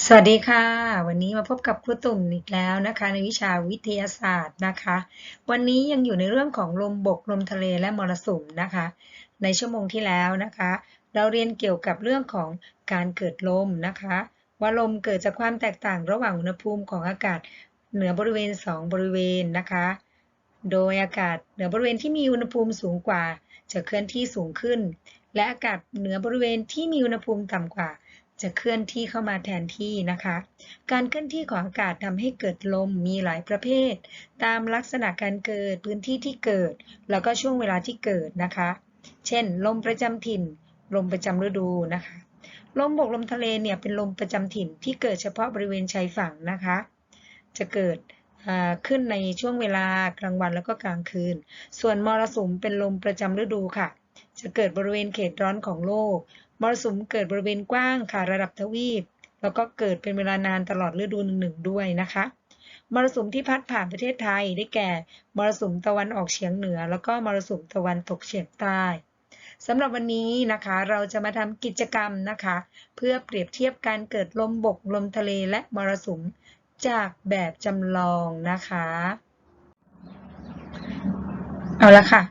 สวัสดีค่ะ วันนี้มาพบกับครูตุ่มอีกแล้วนะคะ ในวิชาวิทยาศาสตร์นะคะ วันนี้ยังอยู่ในเรื่องของลมบกลมทะเลและมรสุมนะคะ ในชั่วโมงที่แล้วนะคะ เราเรียนเกี่ยวกับเรื่องของการเกิดลมนะคะ ว่าลมเกิดจากความแตกต่างระหว่างอุณหภูมิของอากาศเหนือบริเวณ 2 บริเวณนะคะ โดยอากาศเหนือบริเวณที่มีอุณหภูมิสูงกว่า จะเคลื่อนที่สูงขึ้น และอากาศเหนือบริเวณที่มีอุณหภูมิต่ำกว่า จะเคลื่อนที่เข้ามาแทนที่นะคะ การเคลื่อนที่ของอากาศทำให้เกิดลมมีหลายประเภท ตามลักษณะการเกิดพื้นที่ที่เกิด แล้วก็ช่วงเวลาที่เกิดนะคะ เช่น ลมประจำถิ่น ลมประจำฤดูนะคะ ลมบกลมทะเลเนี่ยเป็นลมประจำถิ่นที่เกิดเฉพาะบริเวณชายฝั่งนะคะ จะเกิดขึ้นในช่วงเวลากลางวันแล้วก็กลางคืน ส่วนมรสุมเป็นลมประจำฤดูค่ะ จะเกิดบริเวณเขตร้อนของโลก มรสุมเกิดบริเวณกว้างค่ะระดับทวีป แล้วก็เกิดเป็นเวลานานตลอดฤดูหนึ่งๆด้วยนะคะ มรสุมที่พัดผ่านประเทศไทยได้แก่ มรสุมตะวันออกเฉียงเหนือ แล้วก็มรสุมตะวันตกเฉียงใต้สำหรับวันนี้นะคะเราจะมาทำกิจกรรมนะคะ เพื่อเปรียบเทียบการเกิดลมบกลมทะเลและมรสุมจากแบบจำลองนะคะ เอาละค่ะ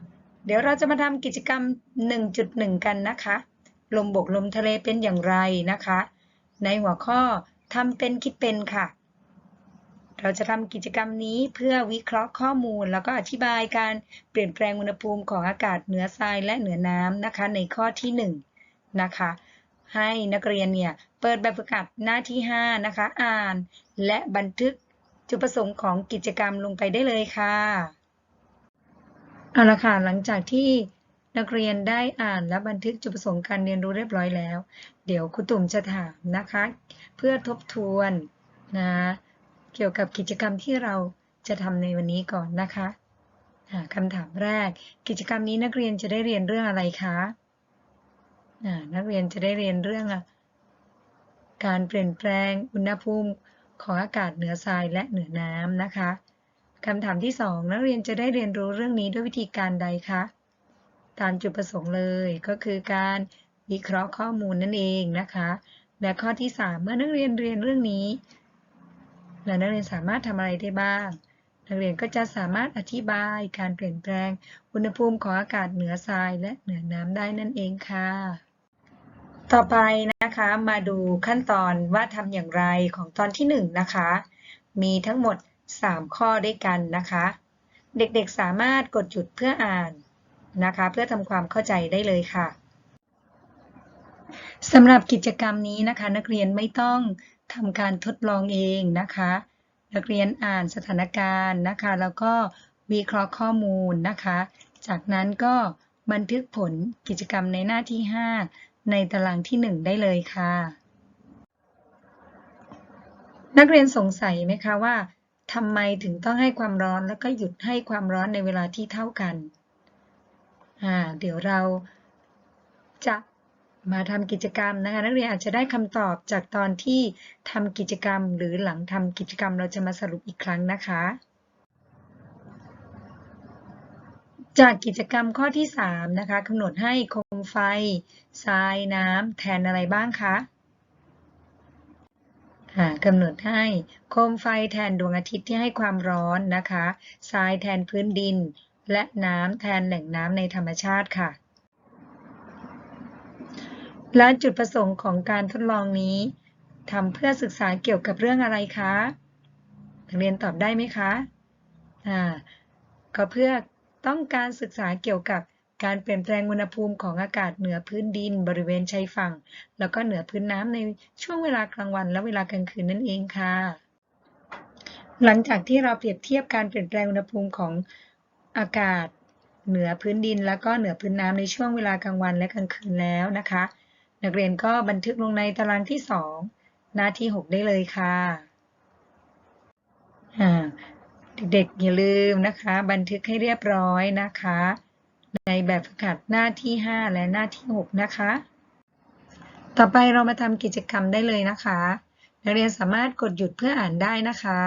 เดี๋ยวเราจะมาทำกิจกรรม 1.1 กันนะคะ ลมบกลมทะเลเป็นอย่างไรนะคะ ในหัวข้อทำเป็นคิดเป็นค่ะ เราจะทำกิจกรรมนี้เพื่อวิเคราะห์ข้อมูล แล้วก็อธิบายการเปลี่ยนแปลงอุณหภูมิของอากาศเหนือทรายและเหนือน้ำนะคะ ในข้อที่1นะคะ ให้นักเรียนเนี่ยเปิดแบบฝึกหัดหน้าที่ 5 นะคะ อ่าน และบันทึกจุดประสงค์ของกิจกรรมลงไปได้เลยค่ะ เอาละค่ะ หลังจากที่ นักเรียนได้อ่านและบันทึกจุดประสงค์การเรียนรู้เรียบร้อยแล้ว เดี๋ยวครูตุ่มจะถามนะคะ เพื่อทบทวนนะเกี่ยวกับกิจกรรมที่เราจะทำในวันนี้ก่อนนะคะคำถามแรก กิจกรรมนี้นักเรียนจะได้เรียนเรื่องอะไรคะนักเรียนจะได้เรียนเรื่อง การเปลี่ยนแปลงอุณหภูมิของอากาศเหนือทรายและเหนือน้ำนะคะคำถามที่สองนักเรียนจะได้เรียนรู้เรื่องนี้ด้วยวิธีการใดคะ ตามจุดประสงค์เลย ก็คือการวิเคราะห์ข้อมูลนั่นเองนะคะ และข้อที่ 3 เมื่อนักเรียนเรียนเรื่องนี้ และนักเรียนสามารถทำอะไรได้บ้าง นักเรียนก็จะสามารถอธิบายการเปลี่ยนแปลง อุณหภูมิของอากาศเหนือทรายและเหนือน้ำได้นั่นเองค่ะ ต่อไปนะคะมาดูขั้นตอนว่าทำอย่างไรของตอนที่1นนะคะ มีทั้งหมด 3 ข้อด้วยกันนะคะ เด็กๆสามารถกดหยุดเพื่ออ่าน นะคะ เพื่อทำความเข้าใจได้เลยค่ะสำหรับกิจกรรมนี้นะคะ นักเรียนไม่ต้องทำการทดลองเองนะคะ นักเรียนอ่านสถานการณ์นะคะ แล้วก็วิเคราะห์ข้อมูลนะคะ จากนั้นก็บันทึกผลกิจกรรมในหน้าที่ 5 ในตารางที่ 1 ได้เลยค่ะ นักเรียนสงสัยไหมคะว่าทำไมถึงต้องให้ความร้อนแล้วก็หยุดให้ความร้อนในเวลาที่เท่ากัน เดี๋ยวเราจะมาทำกิจกรรมนะคะนักเรียนอาจจะได้คำตอบจากตอนที่ทำกิจกรรม หรือหลังทำกิจกรรมเราจะมาสรุปอีกครั้งนะคะ จากกิจกรรมข้อที่3นะคะกำหนดให้โคมไฟทรายน้ำแทนอะไรบ้างคะกำหนดให้โคมไฟแทนดวงอาทิตย์ที่ให้ความร้อนนะคะทรายแทนพื้นดิน และน้ำแทนแหล่งน้ำในธรรมชาติค่ะ และจุดประสงค์ของการทดลองนี้ทำเพื่อศึกษาเกี่ยวกับเรื่องอะไรคะนักเรียนตอบได้ไหมคะอ่าก็เพื่อต้องการศึกษาเกี่ยวกับการเปลี่ยนแปลงอุณหภูมิของอากาศเหนือพื้นดิน บริเวณชายฝั่ง แล้วก็เหนือพื้นน้ำในช่วงเวลากลางวันและเวลากลางคืนนั่นเองค่ะ หลังจากที่เราเปรียบเทียบการเปลี่ยนแปลงอุณหภูมิของ อากาศเหนือพื้นดินแล้วก็เหนือพื้นน้ำในช่วงเวลากลางวันและกลางคืนแล้วนะคะ นักเรียนก็บันทึกลงในตารางที่ 2 หน้าที่ 6 ได้เลยค่ะเด็กๆอย่าลืมนะคะ บันทึกให้เรียบร้อยนะคะ ในแบบฝึกหัดหน้าที่ 5 และหน้าที่ 6 นะคะ ต่อไปเรามาทำกิจกรรมได้เลยนะคะ นักเรียนสามารถกดหยุดเพื่ออ่านได้นะคะ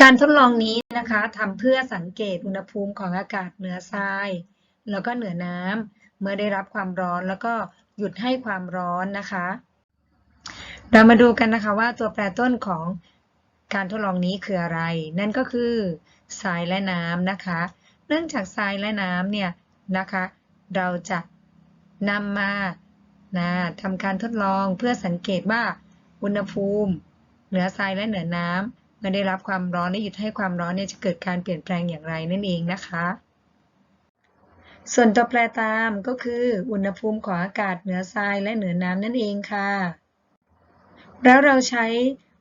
การทดลองนี้นะคะทำเพื่อสังเกตอุณหภูมิของอากาศเหนือทราย แล้วก็เหนือน้ำเมื่อได้รับความร้อนแล้วก็หยุดให้ความร้อนนะคะ เรามาดูกันนะคะว่าตัวแปรต้นของการทดลองนี้คืออะไร นั่นก็คือทรายและน้ำนะคะ เนื่องจากทรายและน้ำเนี่ยนะคะ เราจะนำมานะทำการทดลองเพื่อสังเกตว่าอุณหภูมิ เหนือทรายและเหนือน้ำ เมื่อได้รับความร้อนและหยุดให้ความร้อนเนี่ยจะเกิดการเปลี่ยนแปลงอย่างไรนั่นเองนะคะ ส่วนตัวแปรตามก็คืออุณหภูมิของอากาศเหนือทรายและเหนือน้ำนั่นเองค่ะ แล้วเราใช้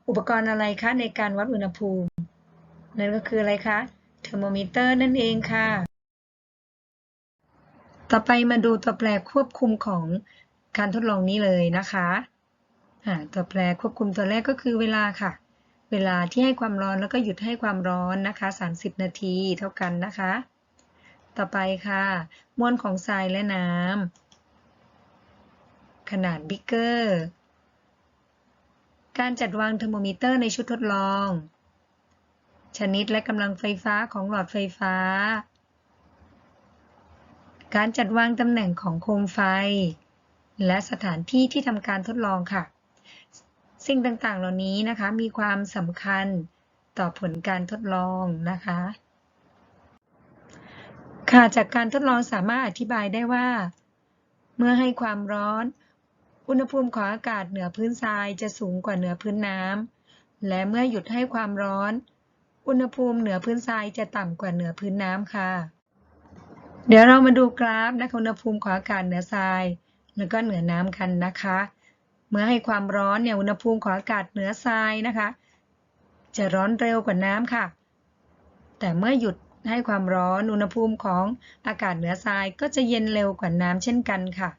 อุปกรณ์อะไรคะในการวัดอุณหภูมิ นั่นก็คืออะไรคะเทอร์โมมิเตอร์นั่นเองค่ะ ต่อไปมาดูตัวแปรควบคุมของการทดลองนี้เลยนะคะตัวแปรควบคุมตัวแรกก็คือเวลาค่ะ เวลาที่ให้ความร้อนแล้วก็หยุดให้ความร้อนนะคะ 30 นาทีเท่ากันนะคะ ต่อไปค่ะ มวลของทรายและน้ำขนาดบิ๊กเกอร์ การจัดวางเทอร์โมมิเตอร์ในชุดทดลอง ชนิดและกำลังไฟฟ้าของหลอดไฟฟ้า การจัดวางตำแหน่งของโคมไฟ และสถานที่ที่ทำการทดลองค่ะ สิ่งต่างๆ เหล่านี้นะคะ มีความสำคัญต่อผลการทดลองนะคะ ค่ะ จากการทดลองสามารถอธิบายได้ว่า เมื่อให้ความร้อน อุณหภูมิของอากาศเหนือพื้นทรายจะสูงกว่าเหนือพื้นน้ำ และเมื่อหยุดให้ความร้อน อุณหภูมิเหนือพื้นทรายจะต่ำกว่าเหนือพื้นน้ำค่ะ เดี๋ยวเรามาดูกราฟนะคะอุณหภูมิของอากาศเหนือทราย แล้วก็เหนือน้ำกันนะคะ เมื่อให้ความร้อนเนี่ยอุณหภูมิของอากาศเหนือทรายนะคะ จะร้อนเร็วกว่าน้ำค่ะ แต่เมื่อหยุดให้ความร้อนอุณหภูมิของอากาศเหนือทรายก็จะเย็นเร็วกว่าน้ำเช่นกันค่ะ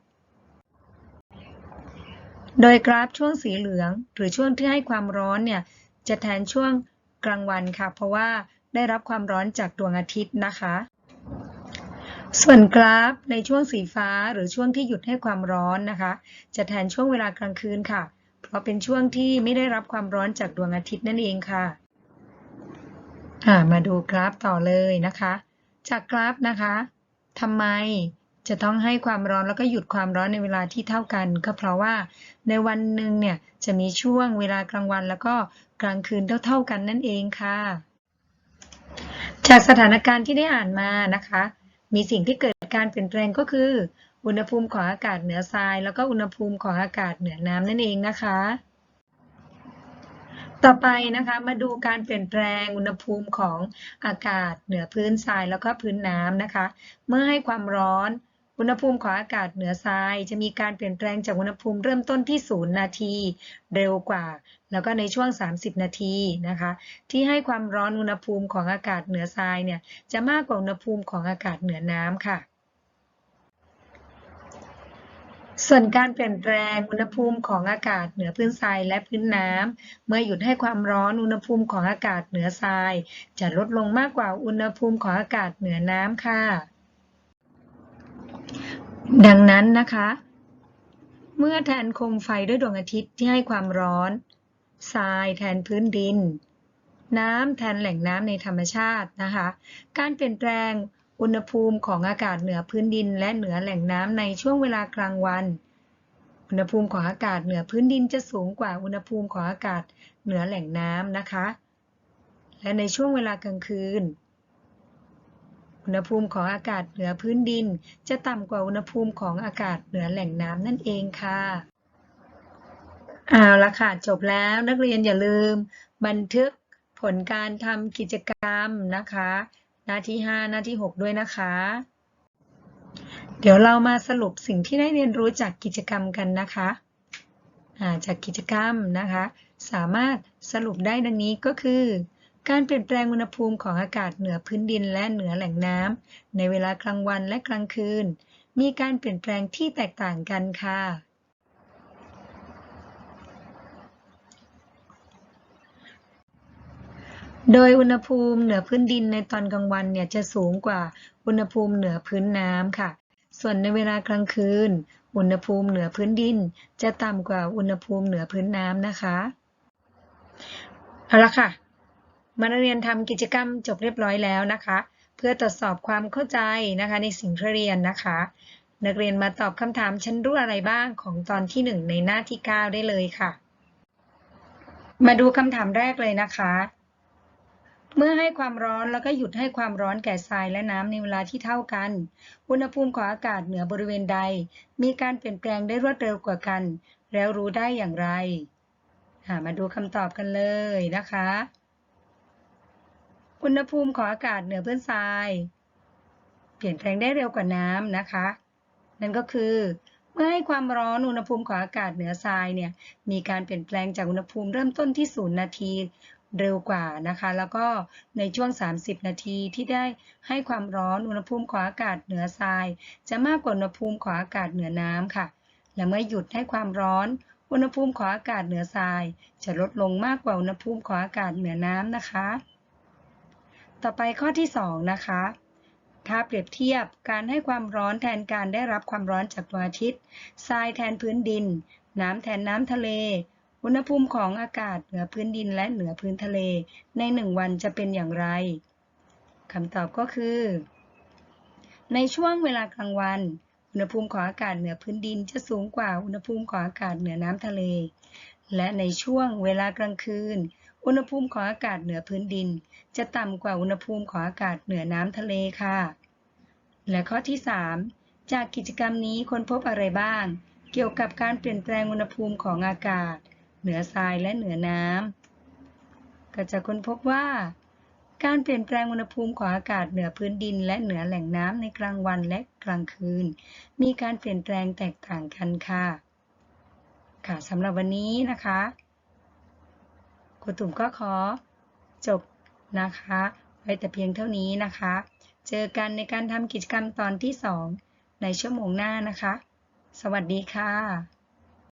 โดยกราฟช่วงสีเหลืองหรือช่วงที่ให้ความร้อนเนี่ยจะแทนช่วงกลางวันค่ะ เพราะว่าได้รับความร้อนจากดวงอาทิตย์นะคะ ส่วนกราฟในช่วงสีฟ้าหรือช่วงที่หยุดให้ความร้อนนะคะ จะแทนช่วงเวลากลางคืนค่ะ เพราะเป็นช่วงที่ไม่ได้รับความร้อนจากดวงอาทิตย์นั่นเองค่ะามาดูกราฟต่อเลยนะคะ จากกราฟนะคะทำไมจะต้องให้ความร้อนแล้วก็หยุดความร้อนในเวลาที่เท่ากัน ก็เพราะว่าในวันหนึ่งเนี่ยจะมีช่วงเวลากลางวันแล้วก็กลางคืนเท่าๆกันนั่นเองค่ะ จากสถานการณ์ที่ได้อ่านมานะคะ มีสิ่งที่เกิดการเปลี่ยนแปลงก็คือ อุณหภูมิของอากาศเหนือทราย แล้วก็อุณหภูมิของอากาศเหนือน้ำนั่นเองนะคะ ต่อไปนะคะมาดูการเปลี่ยนแปลงอุณหภูมิของอากาศเหนือพื้นทรายแล้วก็พื้นน้ำนะคะ เมื่อให้ความร้อน อุณหภูมิของอากาศเหนือทราย จะมีการเปลี่ยนแปลงจากอุณหภูมิเริ่มต้นที่ 0 นาที เร็วกว่า แล้วก็ในช่วง 30 นาทีนะคะ ที่ให้ความร้อนอุณหภูมิของอากาศเหนือทรายเนี่ยจะมากกว่าอุณหภูมิของอากาศเหนือน้ำค่ะส่วนการเปลี่ยนแปลงอุณหภูมิของอากาศเหนือพื้นทรายและพื้นน้ำเมื่อหยุดให้ความร้อนอุณหภูมิของอากาศเหนือทราย จะลดลงมากกว่าอุณหภูมิของอากาศเหนือน้ำค่ะ ดังนั้นนะคะ เมื่อแทนโคมไฟด้วยดวงอาทิตย์ที่ให้ความร้อน ทรายแทนพื้นดิน น้ำแทนแหล่งน้ำในธรรมชาตินะคะ การเปลี่ยนแปลงอุณหภูมิของอากาศเหนือพื้นดิน และเหนือแหล่งน้ำในช่วงเวลากลางวัน อุณหภูมิของอากาศเหนือพื้นดินจะสูงกว่าอุณหภูมิของอากาศเหนือแหล่งน้ำนะคะ และในช่วงเวลากลางคืน อุณหภูมิของอากาศเหนือพื้นดิน จะต่ำกว่าอุณหภูมิของอากาศเหนือแหล่งน้ำนั่นเองค่ะเอาละค่ะจบแล้วนักเรียนอย่าลืม บันทึกผลการทำกิจกรรมนะคะ หน้าที่ 5 หน้าที่ 6 ด้วยนะคะ เดี๋ยวเรามาสรุปสิ่งที่ได้เรียนรู้จากกิจกรรมกันนะคะาจากกิจกรรมนะคะ สามารถสรุปได้ดังนี้ก็คือ การเปลี่ยนแปลงอุณหภูมิของอากาศเหนือพื้นดินและเหนือแหล่งน้ำในเวลากลางวันและกลางคืน มีการเปลี่ยนแปลงที่แตกต่างกันค่ะ โดยอุณหภูมิเหนือพื้นดินในตอนกลางวันเนี่ยจะสูงกว่าอุณหภูมิเหนือพื้นน้ำค่ะ ส่วนในเวลากลางคืน อุณหภูมิเหนือพื้นดิน จะต่ำกว่าอุณหภูมิเหนือพื้นน้ำนะคะ เอาละค่ะ มานักเรียนทำกิจกรรมจบเรียบร้อยแล้วนะคะ เพื่อตรวจสอบความเข้าใจนะคะในสิ่งที่เรียนนะคะ นักเรียนมาตอบคำถามฉันรู้อะไรบ้างของตอนที่ 1 ในหน้าที่ 9 ได้เลยค่ะ มาดูคำถามแรกเลยนะคะ เมื่อให้ความร้อนแล้วก็หยุดให้ความร้อนแก่ทรายและน้ำในเวลาที่เท่ากัน อุณหภูมิของอากาศเหนือบริเวณใด มีการเปลี่ยนแปลงได้รวดเร็วกว่ากัน แล้วรู้ได้อย่างไรมาดูคำตอบกันเลยนะคะ อุณหภูมิของอากาศเหนือพื้นทราย เปลี่ยนแปลงได้เร็วกว่าน้ำนะคะ นั่นก็คือเมื่อให้ความร้อนอุณหภูมิของอากาศเหนือทรายเนี่ยมีการเปลี่ยนแปลงจากอุณหภูมิเริ่มต้นที่0นาทีเร็วกว่านะคะ แล้วก็ในช่วง 30 นาทีที่ได้ให้ความร้อนอุณหภูมิของอากาศเหนือทราย จะมากกว่าอุณหภูมิของอากาศเหนือน้ำค่ะ และเมื่อหยุดให้ความร้อนอุณหภูมิของอากาศเหนือทราย จะลดลงมากกว่าอุณหภูมิของอากาศเหนือน้ำนะคะ ต่อไปข้อที่ 2 นะคะ ถ้าเปรียบเทียบการให้ความร้อนแทนการได้รับความร้อนจากดวงอาทิตย์ ทรายแทนพื้นดิน น้ำแทนน้ำทะเล อุณหภูมิของอากาศเหนือพื้นดินและเหนือพื้นทะเล ในหนึ่งวันจะเป็นอย่างไรคำตอบก็คือ ในช่วงเวลากลางวัน อุณหภูมิของอากาศเหนือพื้นดินจะสูงกว่าอุณหภูมิของอากาศเหนือน้ำทะเล และในช่วงเวลากลางคืน อุณหภูมิของอากาศเหนือพื้นดิน จะต่ำกว่าอุณหภูมิของอากาศเหนือน้ำทะเลค่ะ และข้อที่ 3 จากกิจกรรมนี้ค้นพบอะไรบ้าง เกี่ยวกับการเปลี่ยนแปลงอุณหภูมิของอากาศ เหนือทรายและเหนือน้ำก็จะค้นพบว่า การเปลี่ยนแปลงอุณหภูมิของอากาศเหนือพื้นดิน และเหนือแหล่งน้ำในกลางวันและกลางคืน มีการเปลี่ยนแปลงแตกต่างกันค่ะ ค่ะสำหรับวันนี้นะคะ ครูตุ่มก็ขอจบนะคะไว้แต่เพียงเท่านี้นะคะ เจอกันในการทำกิจกรรมตอนที่ 2 ในชั่วโมงหน้านะคะ สวัสดีค่ะ